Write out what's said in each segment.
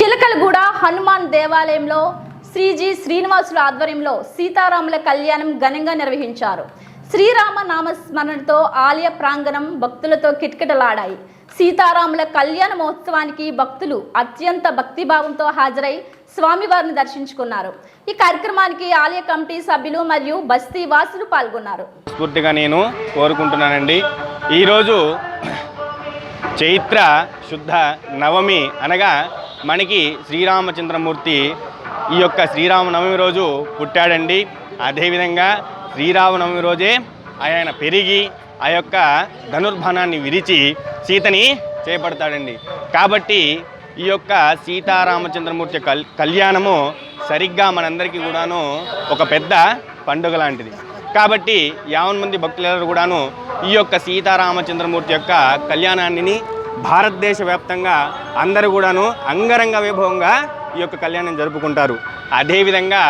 చిలకలగూడ హనుమాన్ దేవాలయంలో శ్రీజీ శ్రీనివాసుల ఆధ్వర్యంలో సీతారాముల కళ్యాణం ఘనంగా నిర్వహించారు. శ్రీరామ నామస్మరణతో ఆలయ ప్రాంగణం భక్తులతో కిటకిటలాడాయి. సీతారాముల కళ్యాణ మహోత్సవానికి భక్తులు అత్యంత భక్తిభావంతో హాజరై స్వామివారిని దర్శించుకున్నారు. ఈ కార్యక్రమానికి ఆలయ కమిటీ సభ్యులు మరియు బస్తీ వాసులు పాల్గొన్నారు. స్ఫూర్తిగా నేను కోరుకుంటున్నానండి. ఈరోజు చైత్ర శుద్ధ నవమి అనగా మనకి శ్రీరామచంద్రమూర్తి ఈ యొక్క శ్రీరామనవమి రోజు పుట్టాడండి. అదేవిధంగా శ్రీరామనవమి రోజే ఆయన పెరిగి ఆ యొక్క ధనుర్బాణాన్ని విరిచి సీతని చేపడతాడండి. కాబట్టి ఈ యొక్క సీతారామచంద్రమూర్తి కల్ కళ్యాణము సరిగ్గా మనందరికీ కూడాను ఒక పెద్ద పండుగ లాంటిది. కాబట్టి యావన్ మంది భక్తులందరూ కూడాను ఈ యొక్క సీతారామచంద్రమూర్తి యొక్క కళ్యాణాన్ని భారతదేశ వ్యాప్తంగా అందరూ కూడాను అంగరంగ వైభవంగా ఈ యొక్క కళ్యాణం జరుపుకుంటారు. అదేవిధంగా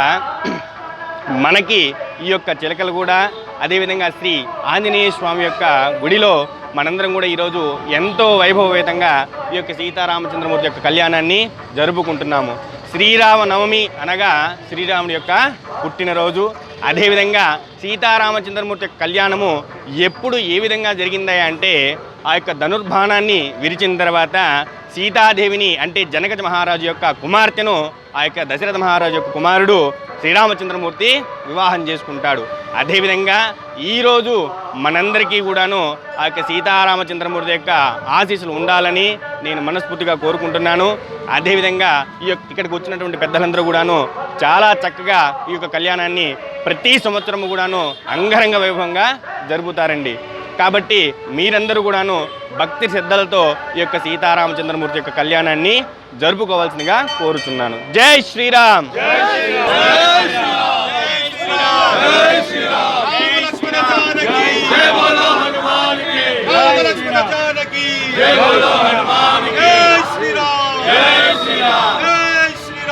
మనకి ఈ యొక్క చిలకలు కూడా అదేవిధంగా శ్రీ ఆంజనేయ స్వామి యొక్క గుడిలో మనందరం కూడా ఈరోజు ఎంతో వైభవవేతంగా ఈ యొక్క సీతారామచంద్రమూర్తి యొక్క కళ్యాణాన్ని జరుపుకుంటున్నాము. శ్రీరామనవమి అనగా శ్రీరాముడి యొక్క పుట్టినరోజు. అదేవిధంగా సీతారామచంద్రమూర్తి యొక్క కళ్యాణము ఎప్పుడు ఏ విధంగా జరిగిందా అంటే ఆ యొక్క ధనుర్బాణాన్ని విరిచిన తర్వాత సీతాదేవిని అంటే జనకజ మహారాజు యొక్క కుమార్తెను ఆ యొక్క దశరథ మహారాజు యొక్క కుమారుడు శ్రీరామచంద్రమూర్తి వివాహం చేసుకుంటాడు. అదేవిధంగా ఈరోజు మనందరికీ కూడాను ఆ యొక్క సీతారామచంద్రమూర్తి యొక్క ఆశీస్సులు ఉండాలని నేను మనస్ఫూర్తిగా కోరుకుంటున్నాను. అదేవిధంగా ఈ యొక్క ఇక్కడికి వచ్చినటువంటి పెద్దలందరూ కూడాను చాలా చక్కగా ఈ యొక్క కళ్యాణాన్ని ప్రతి సంవత్సరము కూడాను అంగరంగ వైభవంగా జరుపుతారండి. కాబట్టి మీరందరూ కూడాను భక్తి శ్రద్ధలతో ఈ యొక్క సీతారామచంద్రమూర్తి యొక్క కళ్యాణాన్ని జరుపుకోవాల్సిందిగా కోరుతున్నాను జై శ్రీరామ్ జై శ్రీరామ్